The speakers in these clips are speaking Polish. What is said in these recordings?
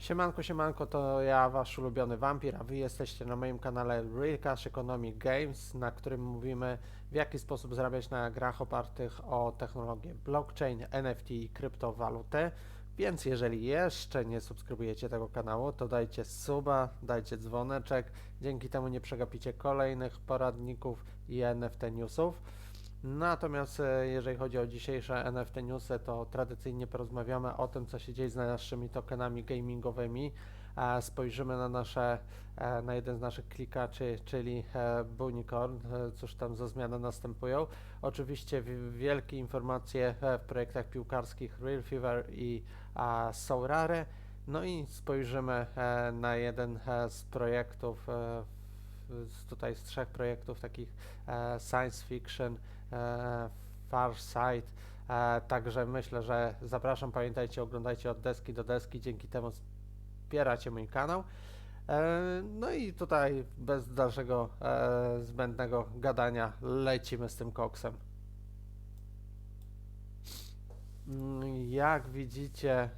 Siemanko, siemanko, to ja, wasz ulubiony wampir, a wy jesteście na moim kanale Real Cash Economic Games, na którym mówimy w jaki sposób zarabiać na grach opartych o technologię blockchain, NFT i kryptowaluty. Więc jeżeli jeszcze nie subskrybujecie tego kanału, to dajcie suba, dajcie dzwoneczek, dzięki temu nie przegapicie kolejnych poradników i NFT newsów. Natomiast e, jeżeli chodzi o dzisiejsze NFT newsy, to tradycyjnie porozmawiamy o tym, co się dzieje z naszymi tokenami gamingowymi. E, Spojrzymy na nasze, e, na jeden z naszych klikaczy, czyli Bunicorn, e, cóż tam za zmiany następują. Oczywiście wi- wielkie informacje w projektach piłkarskich Real Fever i Sourare. No i spojrzymy na jeden z projektów, tutaj z trzech projektów takich science fiction, e, Far Side. E, także myślę, że zapraszam, pamiętajcie, oglądajcie od deski do deski, dzięki temu wspieracie mój kanał. E, no i tutaj bez dalszego zbędnego gadania lecimy z tym koksem. Jak widzicie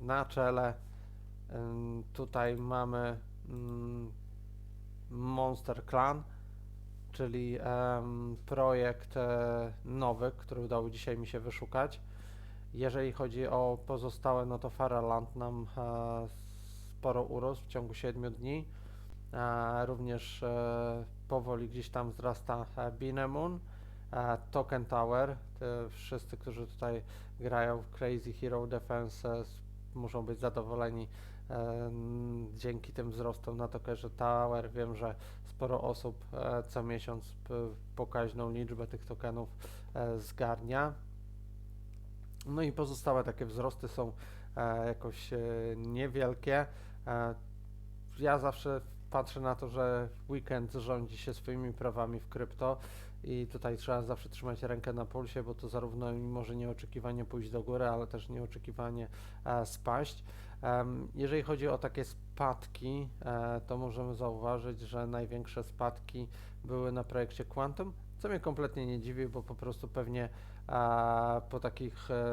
na czele tutaj mamy mm, Monster Clan, czyli em, projekt e, nowy, który udało dzisiaj mi się wyszukać. Jeżeli chodzi o pozostałe, no to Faraland nam e, sporo urósł w ciągu 7 dni. E, również e, powoli gdzieś tam wzrasta e, Binemoon, e, Token Tower. Te wszyscy, którzy tutaj grają w Crazy Hero Defense e, muszą być zadowoleni dzięki tym wzrostom na Tokerze Tower. Wiem, że sporo osób e, co miesiąc pokaźną liczbę tych tokenów e, zgarnia. No i pozostałe takie wzrosty są e, jakoś niewielkie. Ja zawsze patrzę na to, że weekend rządzi się swoimi prawami w krypto i tutaj trzeba zawsze trzymać rękę na pulsie, bo to zarówno może nieoczekiwanie pójść do góry, ale też nieoczekiwanie spaść. Jeżeli chodzi o takie spadki, e, to możemy zauważyć, że największe spadki były na projekcie Quantum, co mnie kompletnie nie dziwi, bo po prostu pewnie a po takich e,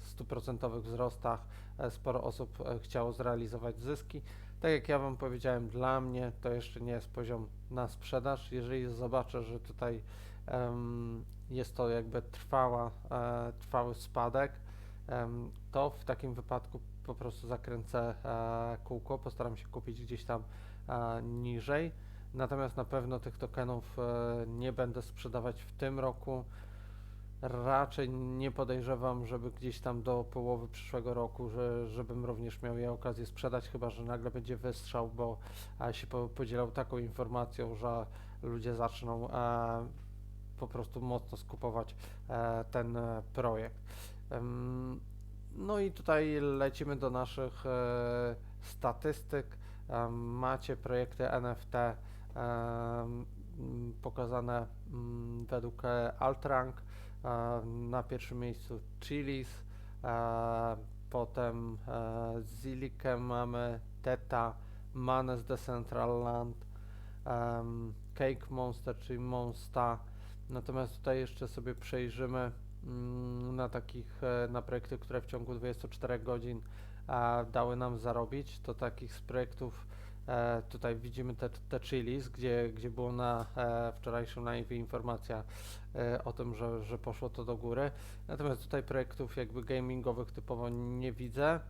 stuprocentowych wzrostach e, sporo osób e, chciało zrealizować zyski. Tak jak ja Wam powiedziałem, dla mnie to jeszcze nie jest poziom na sprzedaż. Jeżeli zobaczę, że tutaj jest to jakby trwała, e, trwały spadek, to w takim wypadku po prostu zakręcę e, kółko, postaram się kupić gdzieś tam e, niżej. Natomiast na pewno tych tokenów e, nie będę sprzedawać w tym roku. Raczej nie podejrzewam, żeby gdzieś tam do połowy przyszłego roku, że, żebym również miał je okazję sprzedać, chyba że nagle będzie wystrzał, bo się po, podzielał taką informacją, że ludzie zaczną po prostu mocno skupować ten projekt. No i tutaj lecimy do naszych e, statystyk. Em, macie projekty NFT m, pokazane mm, według e, Altrank. E, Na pierwszym miejscu Chilis, e, potem e, mamy, Teta, Manes Decentraland, em, Cake Monster, czyli Monsta. Natomiast tutaj jeszcze sobie przejrzymy na takich, e, na projekty, które w ciągu 24 godzin dały nam zarobić. To takich z projektów e, tutaj widzimy te, te Chilis, gdzie, gdzie było na e, wczorajszym live informacja o tym, że, że poszło to do góry. Natomiast tutaj projektów jakby gamingowych typowo nie widzę.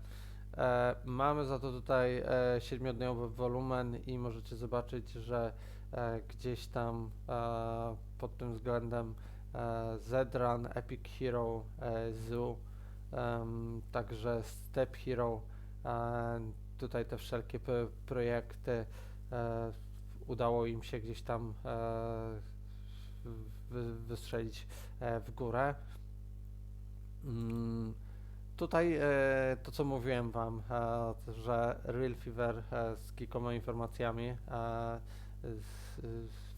E, mamy za to tutaj e, 7-dniowy wolumen i możecie zobaczyć, że e, gdzieś tam e, pod tym względem Zedran, Epic Hero, e, Zoo, także Step Hero, e, tutaj te wszelkie projekty e, udało im się gdzieś tam e, wy, wystrzelić e, w górę. Mm, Tutaj e, to, co mówiłem Wam, e, że Real Fever e, z kilkoma informacjami e,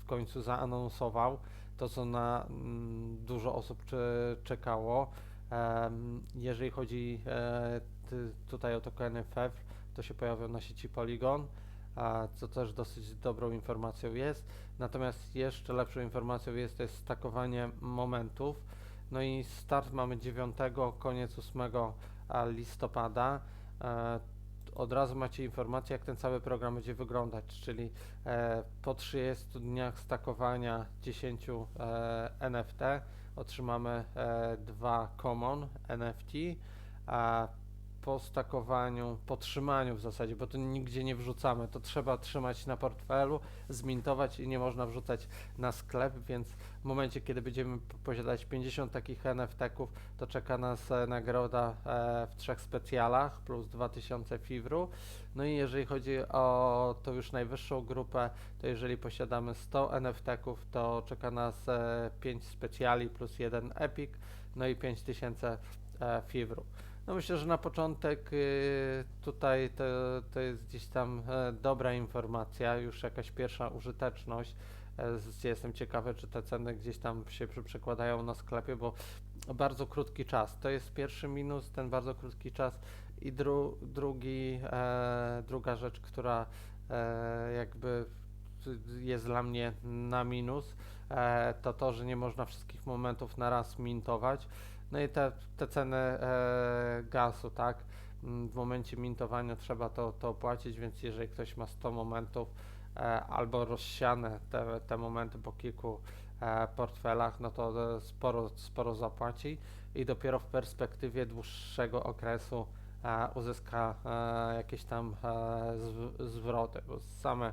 w końcu zaanonsował to, co na mm, dużo osób cze, czekało. Jeżeli chodzi e, tutaj o tokeny FEV, to się pojawią na sieci Polygon, co też dosyć dobrą informacją jest. Natomiast jeszcze lepszą informacją jest to jest stakowanie momentów. No i start mamy 9, koniec 8 a, listopada. Od razu macie informację, jak ten cały program będzie wyglądać, czyli e, po 30 dniach stakowania 10 e, NFT otrzymamy e, dwa common NFT, a po stakowaniu, po trzymaniu w zasadzie, bo to nigdzie nie wrzucamy, to trzeba trzymać na portfelu, zmintować i nie można wrzucać na sklep, więc w momencie, kiedy będziemy posiadać 50 takich NFT-ków, to czeka nas e, nagroda e, w trzech specjalach plus 2000 fibru. No i jeżeli chodzi o tą już najwyższą grupę, to jeżeli posiadamy 100 NFT-ków, to czeka nas e, 5 specjali plus jeden Epic, no i 5000 e, fibru. No myślę, że na początek y, tutaj to, to jest gdzieś tam e, dobra informacja, już jakaś pierwsza użyteczność. E, jestem ciekawy, czy te ceny gdzieś tam się przekładają na sklepie, bo bardzo krótki czas. To jest pierwszy minus, ten bardzo krótki czas. I dru, drugi, e, druga rzecz, która e, jakby jest dla mnie na minus, e, to to, że nie można wszystkich momentów na raz mintować. No i te, te ceny e, gazu, tak? Mm, W momencie mintowania trzeba to, to opłacić, więc jeżeli ktoś ma 100 momentów e, albo rozsiane te, te momenty po kilku e, portfelach, no to e, sporo, sporo zapłaci i dopiero w perspektywie dłuższego okresu e, uzyska e, jakieś tam e, zw- zwroty, bo same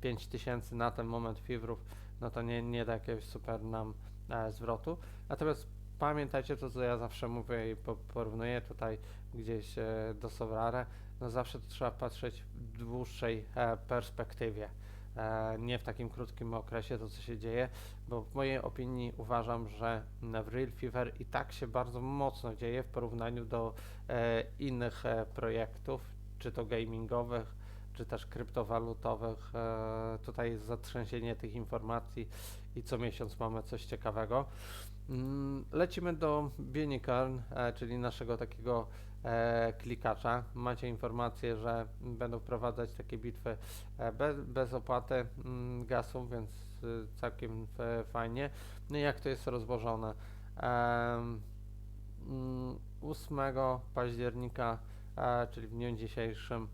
5000 na ten moment fibrów, no to nie, nie da jakiegoś super nam e, zwrotu. Natomiast pamiętajcie to, co ja zawsze mówię i po, porównuję tutaj gdzieś e, do Sobrare, no zawsze to trzeba patrzeć w dłuższej e, perspektywie. E, nie w takim krótkim okresie to, co się dzieje, bo w mojej opinii uważam, że w Real Fever i tak się bardzo mocno dzieje w porównaniu do innych projektów, czy to gamingowych, czy też kryptowalutowych. Tutaj jest zatrzęsienie tych informacji i co miesiąc mamy coś ciekawego. Mm, Lecimy do Unicorn, e, czyli naszego takiego e, klikacza. Macie informację, że będą wprowadzać takie bitwy e, bez, bez opłaty mm, gasu, więc y, całkiem fajnie. No jak to jest rozłożone? Em, mm, 8 października, czyli w dniu dzisiejszym,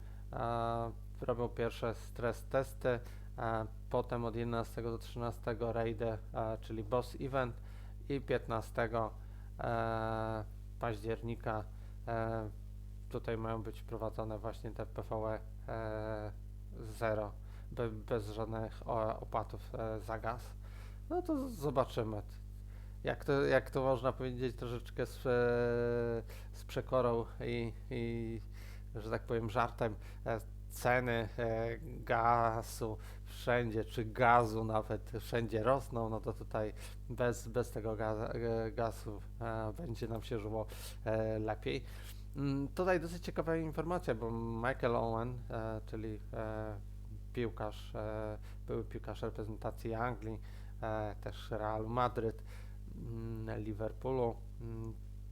robią pierwsze stres testy. Potem od 11 do 13 raidy, czyli boss event i 15 e, października e, tutaj mają być wprowadzone właśnie te PVE e, 0 be, bez żadnych opłatów e, za gaz. No to zobaczymy. Jak to, jak to można powiedzieć, troszeczkę z, e, z przekorą i, i, że tak powiem, żartem e, ceny e, gazu wszędzie, czy gazu nawet wszędzie rosną, no to tutaj bez, bez tego e, gazu e, będzie nam się żyło lepiej. Mm, Tutaj dosyć ciekawa informacja, bo Michael Owen, czyli piłkarz, były piłkarz reprezentacji Anglii, też Realu Madryt, mm, Liverpoolu.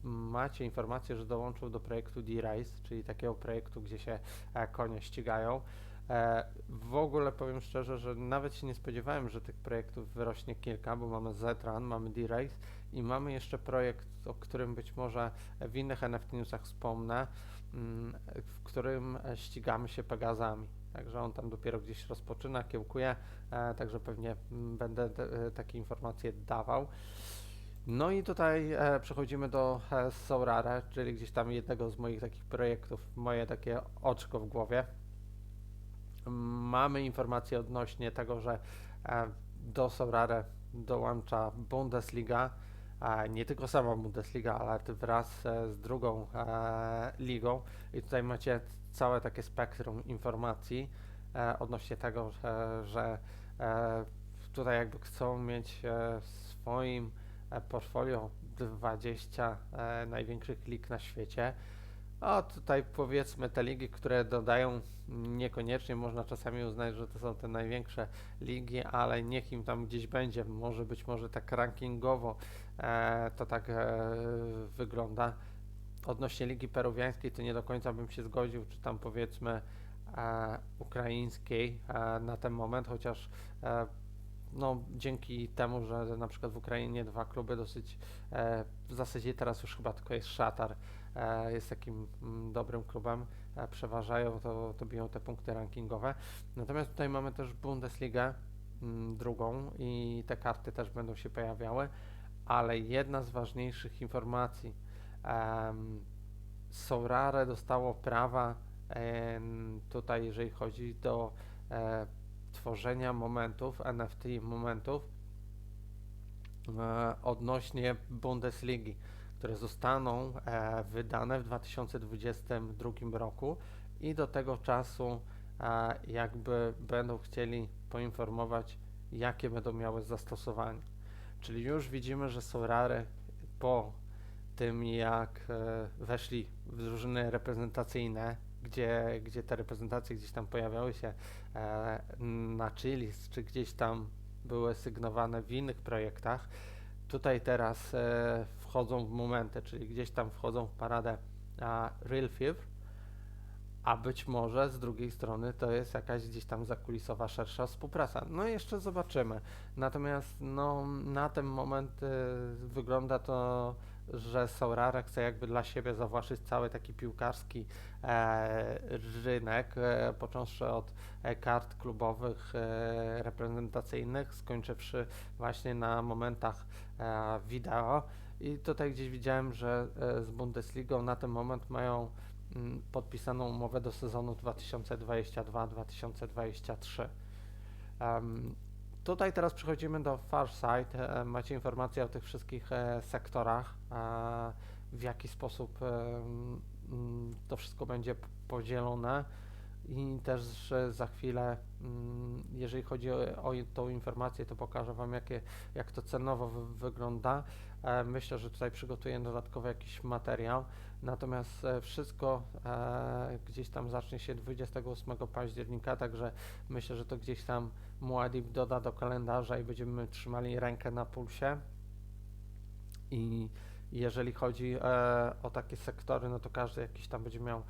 Macie informację, że dołączył do projektu D-Race, czyli takiego projektu, gdzie się e, konie ścigają. E, w ogóle powiem szczerze, że nawet się nie spodziewałem, że tych projektów wyrośnie kilka, bo mamy Z-Run, mamy D-Race i mamy jeszcze projekt, o którym być może w innych NFT newsach wspomnę, mm, w którym e, ścigamy się Pegazami. Także on tam dopiero gdzieś rozpoczyna, kiełkuje, także pewnie mm, będę takie informacje dawał. No i tutaj e, przechodzimy do e, Sourare, czyli gdzieś tam jednego z moich takich projektów, moje takie oczko w głowie. Mamy informacje odnośnie tego, że e, do Sourare dołącza Bundesliga, a nie tylko sama Bundesliga, ale wraz e, z drugą e, ligą. I tutaj macie całe takie spektrum informacji e, odnośnie tego, że, że e, tutaj jakby chcą mieć e, swoim e, portfolio 20 e, największych lig na świecie. A tutaj powiedzmy te ligi, które dodają, niekoniecznie można czasami uznać, że to są te największe ligi, ale niech im tam gdzieś będzie. Może być może tak rankingowo e, to tak e, wygląda. Odnośnie ligi peruwiańskiej to nie do końca bym się zgodził, czy tam powiedzmy e, ukraińskiej e, na ten moment, chociaż e, no, dzięki temu, że na przykład w Ukrainie dwa kluby dosyć, e, w zasadzie teraz już chyba tylko jest Szatar, e, jest takim mm, dobrym klubem, e, przeważają, to, to biją te punkty rankingowe. Natomiast tutaj mamy też Bundesligę mm, drugą i te karty też będą się pojawiały, ale jedna z ważniejszych informacji, em, Sorare dostało prawa em, tutaj, jeżeli chodzi do e, tworzenia momentów, NFT momentów e, odnośnie Bundesligi, które zostaną e, wydane w 2022 roku i do tego czasu e, jakby będą chcieli poinformować, jakie będą miały zastosowanie. Czyli już widzimy, że Sorare po tym, jak weszli w drużyny reprezentacyjne, gdzie, gdzie te reprezentacje gdzieś tam pojawiały się e, na Chilis, czy gdzieś tam były sygnowane w innych projektach, tutaj teraz e, wchodzą w momenty, czyli gdzieś tam wchodzą w paradę Real Fever, a być może z drugiej strony to jest jakaś gdzieś tam zakulisowa, szersza współpraca. No jeszcze zobaczymy. Natomiast no, na ten moment e, wygląda to, że Saurare chce jakby dla siebie zawłaszczyć cały taki piłkarski e, rynek, e, począwszy od e, kart klubowych e, reprezentacyjnych, skończywszy właśnie na momentach e, wideo. I tutaj gdzieś widziałem, że e, z Bundesligą na ten moment mają mm, podpisaną umowę do sezonu 2022-2023. Em, tutaj teraz przechodzimy do Farsight. E, macie informacje o tych wszystkich e, sektorach, e, w jaki sposób mm, to wszystko będzie podzielone i też za chwilę, mm, jeżeli chodzi o, tą informację, to pokażę Wam, jakie, jak to cenowo wy, wygląda. Myślę, że tutaj przygotuję dodatkowy jakiś materiał. Natomiast e, wszystko e, gdzieś tam zacznie się 28 października, także myślę, że to gdzieś tam Muad'Dib doda do kalendarza i będziemy trzymali rękę na pulsie. I jeżeli chodzi e, o takie sektory, no to każdy jakiś tam będzie miał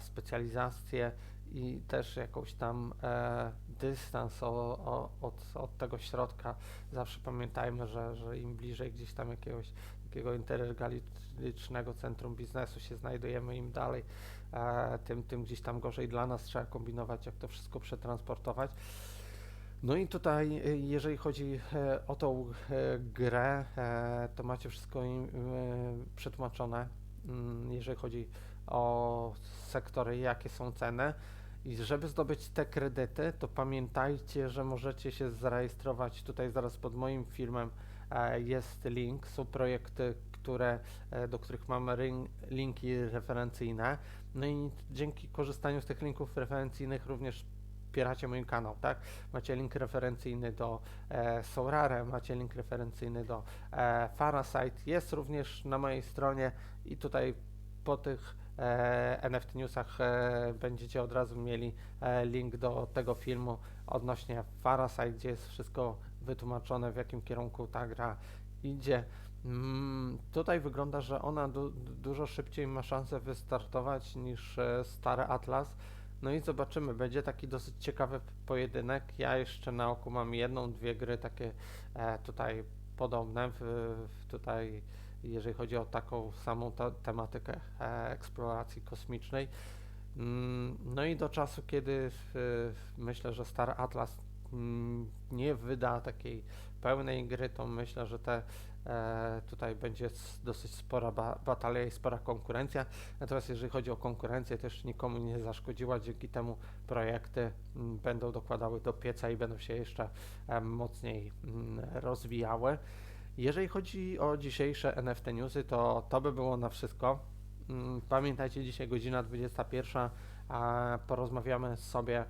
specjalizację i też jakąś tam e, dystans o, o, od, od tego środka. Zawsze pamiętajmy, że, że im bliżej gdzieś tam jakiegoś takiego interregalicznego centrum biznesu się znajdujemy, im dalej, e, tym, tym gdzieś tam gorzej dla nas trzeba kombinować, jak to wszystko przetransportować. No i tutaj, y, jeżeli chodzi e, o tą e, grę, e, to macie wszystko e, przetłumaczone, mm, jeżeli chodzi o sektory, jakie są ceny. I żeby zdobyć te kredyty, to pamiętajcie, że możecie się zarejestrować tutaj zaraz pod moim filmem e, jest link, są projekty, które, e, do których mamy linki referencyjne. No i dzięki korzystaniu z tych linków referencyjnych również wspieracie mój kanał, tak? Macie link referencyjny do e, macie link referencyjny do e, Farasite, jest również na mojej stronie i tutaj po tych e, NFT newsach e, będziecie od razu mieli e, link do tego filmu odnośnie Farasite, gdzie jest wszystko wytłumaczone, w jakim kierunku ta gra idzie. Mm, tutaj wygląda, że ona du dużo szybciej ma szansę wystartować niż e, stary Atlas. No i zobaczymy, będzie taki dosyć ciekawy pojedynek. Ja jeszcze na oku mam jedną, dwie gry takie e, tutaj podobne, w, w tutaj jeżeli chodzi o taką samą tematykę e, eksploracji kosmicznej. Mm, no i do czasu, kiedy myślę, że Star Atlas nie wyda takiej pełnej gry, to myślę, że te e, tutaj będzie dosyć spora ba batalia i spora konkurencja. Natomiast jeżeli chodzi o konkurencję, też nikomu nie zaszkodziła, dzięki temu projekty mm, będą dokładały do pieca i będą się jeszcze em, mocniej mm, rozwijały. Jeżeli chodzi o dzisiejsze NFT newsy, to to by było na wszystko. Mm, Pamiętajcie, dzisiaj godzina 21, a porozmawiamy sobie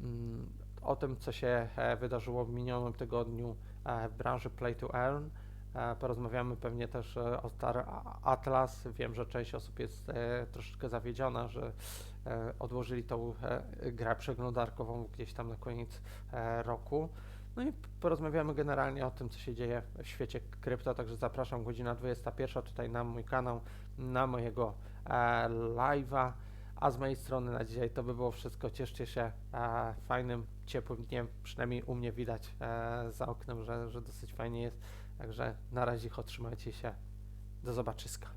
mm, o tym, co się e, wydarzyło w minionym tygodniu e, w branży Play to Earn. E, Porozmawiamy pewnie też o Star Atlas. Wiem, że część osób jest troszeczkę zawiedziona, że odłożyli tą grę przeglądarkową gdzieś tam na koniec roku. No i porozmawiamy generalnie o tym, co się dzieje w świecie krypto, także zapraszam godzina 21 tutaj na mój kanał, na mojego live'a. A z mojej strony na dzisiaj to by było wszystko. Cieszcie się fajnym, ciepłym dniem. Przynajmniej u mnie widać e, za oknem, że, że dosyć fajnie jest. Także na razie trzymajcie się. Do zobaczyska.